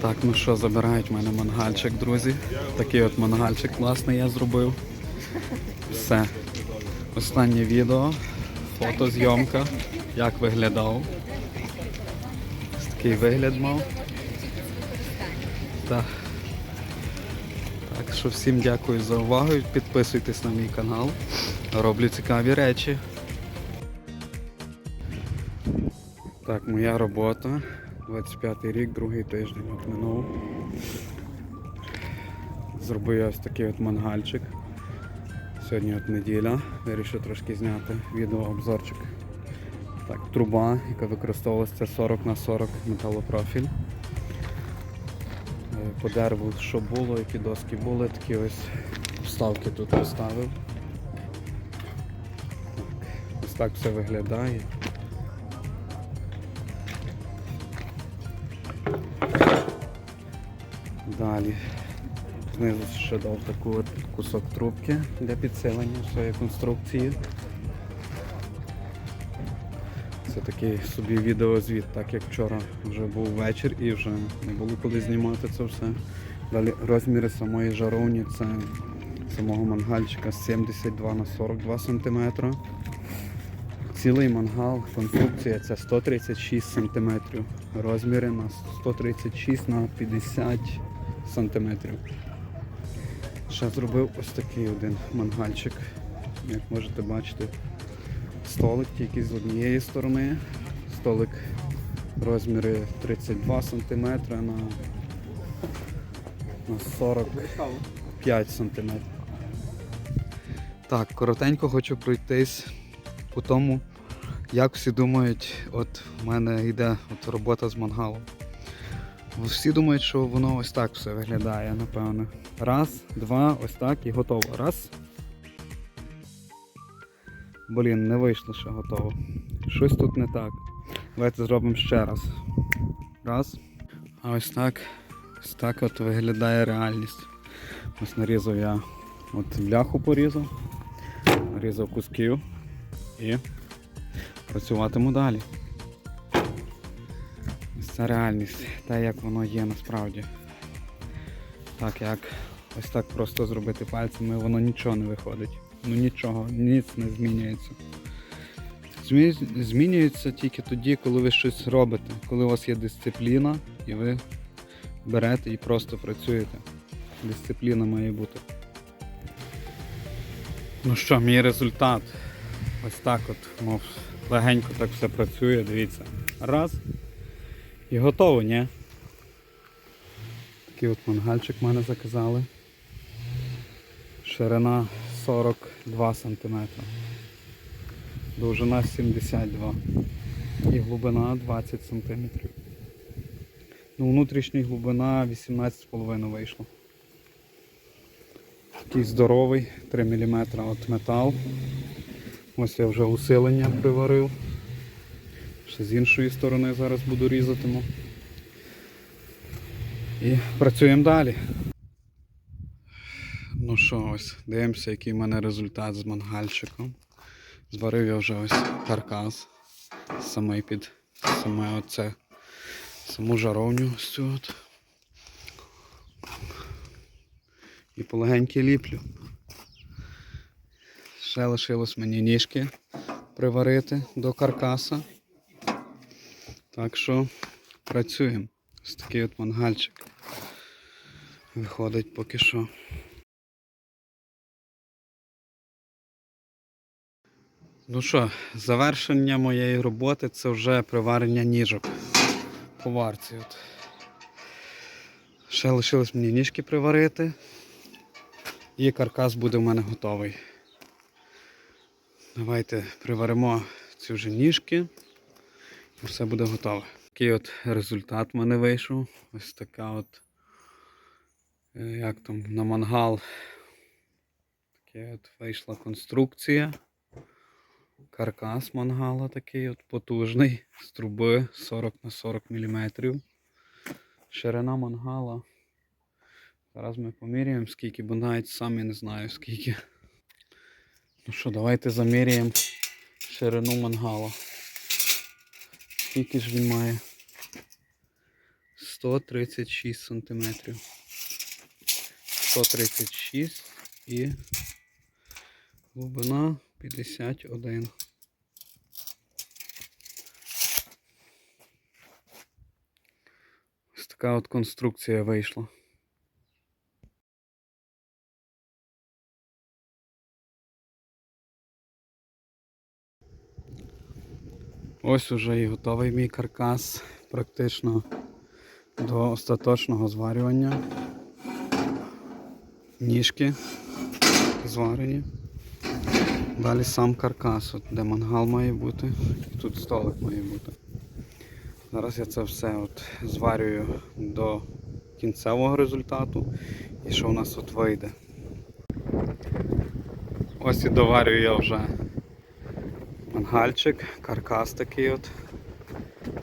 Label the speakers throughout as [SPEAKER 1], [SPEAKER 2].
[SPEAKER 1] Так, ну що, забирають в мене мангальчик, друзі. Такий от мангальчик класний я зробив. Все. Останнє відео, фотозйомка, як виглядав. Такий вигляд мав. Так. Так що всім дякую за увагу. Підписуйтесь на мій канал. Роблю цікаві речі. Так, моя робота. 25 рік, другий тиждень от минув. Зробив ось такий от мангальчик. Сьогодні от неділя. Вирішив трошки зняти відеообзорчик. Так, труба, яка використовувалася 40 на 40 металопрофіль. Е, По дереву, що було, які доски були, такі ось вставки тут поставив. Ось так все виглядає. Далі. Знизу ще дав таку от кусок трубки для підсилення своєї конструкції. Це такий собі відеозвіт, так як вчора вже був вечір і вже не було коли знімати це все. Далі розміри самої жаровні це самого мангальчика 72 на 42 см. Цілий мангал, конструкція це 136 см. Розміри на 136 на 50 см. Ще зробив ось такий один мангальчик. Як можете бачити, столик тільки з однієї сторони. Столик розміри 32 см на, на 45 см. Так, коротенько хочу пройтись по тому, як всі думають, от в мене йде от робота з мангалом. Всі думають, що воно ось так все виглядає, напевно. Раз, два, ось так і готово. Раз. Блін, не вийшло ще готово. Щось тут не так. Давайте зробимо ще раз. Раз. А ось так. Ось так от виглядає реальність. Ось нарізав я от бляху порізав, нарізав кусків і працюватиму далі. Це реальність, те, як воно є насправді. Так як ось так просто зробити пальцями, воно нічого не виходить. Ну нічого, ніц не змінюється. Змінюється тільки тоді, коли ви щось робите, коли у вас є дисципліна і ви берете і просто працюєте. Дисципліна має бути. Ну що, мій результат. Ось так от, мов легенько так все працює, дивіться. Раз. І готово, ні? Такий от мангальчик в мене заказали. Ширина 42 см. Довжина 72 і глибина 20 см. Ну, внутрішня глибина 18,5 вийшло. Такий здоровий, 3 мм от метал. Ось я вже усилення приварив. Ще з іншої сторони зараз буду різатиму. І працюємо далі. Ну що, ось, дивимося, який в мене результат з мангальчиком. Зварив я вже ось каркас. Саме під саме оце, саму жаровню ось цю от. І полегеньки ліплю. Ще лишилось мені ніжки приварити до каркаса. Так що працюємо. Ось такий от мангальчик. Виходить поки що. Ну що, завершення моєї роботи це вже приварення ніжок по варці. От. Ще лишилось мені ніжки приварити. І каркас буде в мене готовий. Давайте приваримо ці вже ніжки. Все буде готове. Такий от результат в мене вийшов. Ось така от, е, як там, на мангал. Така от вийшла конструкція. Каркас мангала такий от потужний, з труби 40 на 40 мм. Ширина мангала. Зараз ми поміряємо скільки, бо навіть сам я не знаю скільки. Ну що, давайте заміряємо ширину мангала. Скільки ж він має? 136 сантиметрів. 136 і глибина 51. Ось така от конструкція вийшла. Ось уже і готовий мій каркас практично до остаточного зварювання. Ніжки зварені. Далі сам каркас, от, де мангал має бути, і тут столик має бути. Зараз я це все от зварюю до кінцевого результату і що в нас тут вийде. Ось і доварюю я вже мангальчик, каркас такий от.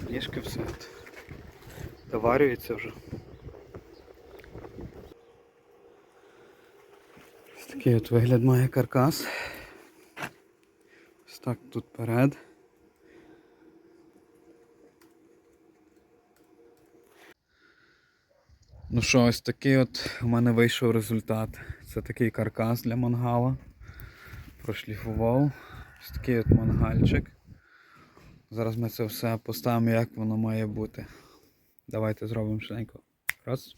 [SPEAKER 1] Ніжки все от. Доварюється вже. Ось такий от вигляд має каркас. Ось так тут перед. Ну що, ось такий от у мене вийшов результат. Це такий каркас для мангала. Прошліфував. Ось такий от мангальчик. Зараз ми це все поставимо, як воно має бути. Давайте зробимо швиденько. Раз.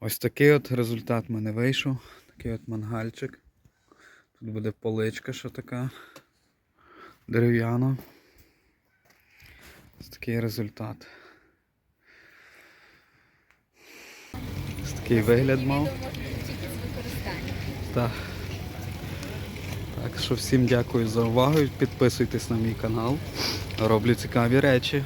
[SPEAKER 1] Ось такий от результат в мене вийшов. Такий от мангальчик. Тут буде поличка, що така дерев'яна. Ось такий результат. Ось такий вигляд мав. Так. Так що всім дякую за увагу. Підписуйтесь на мій канал. Роблю цікаві речі.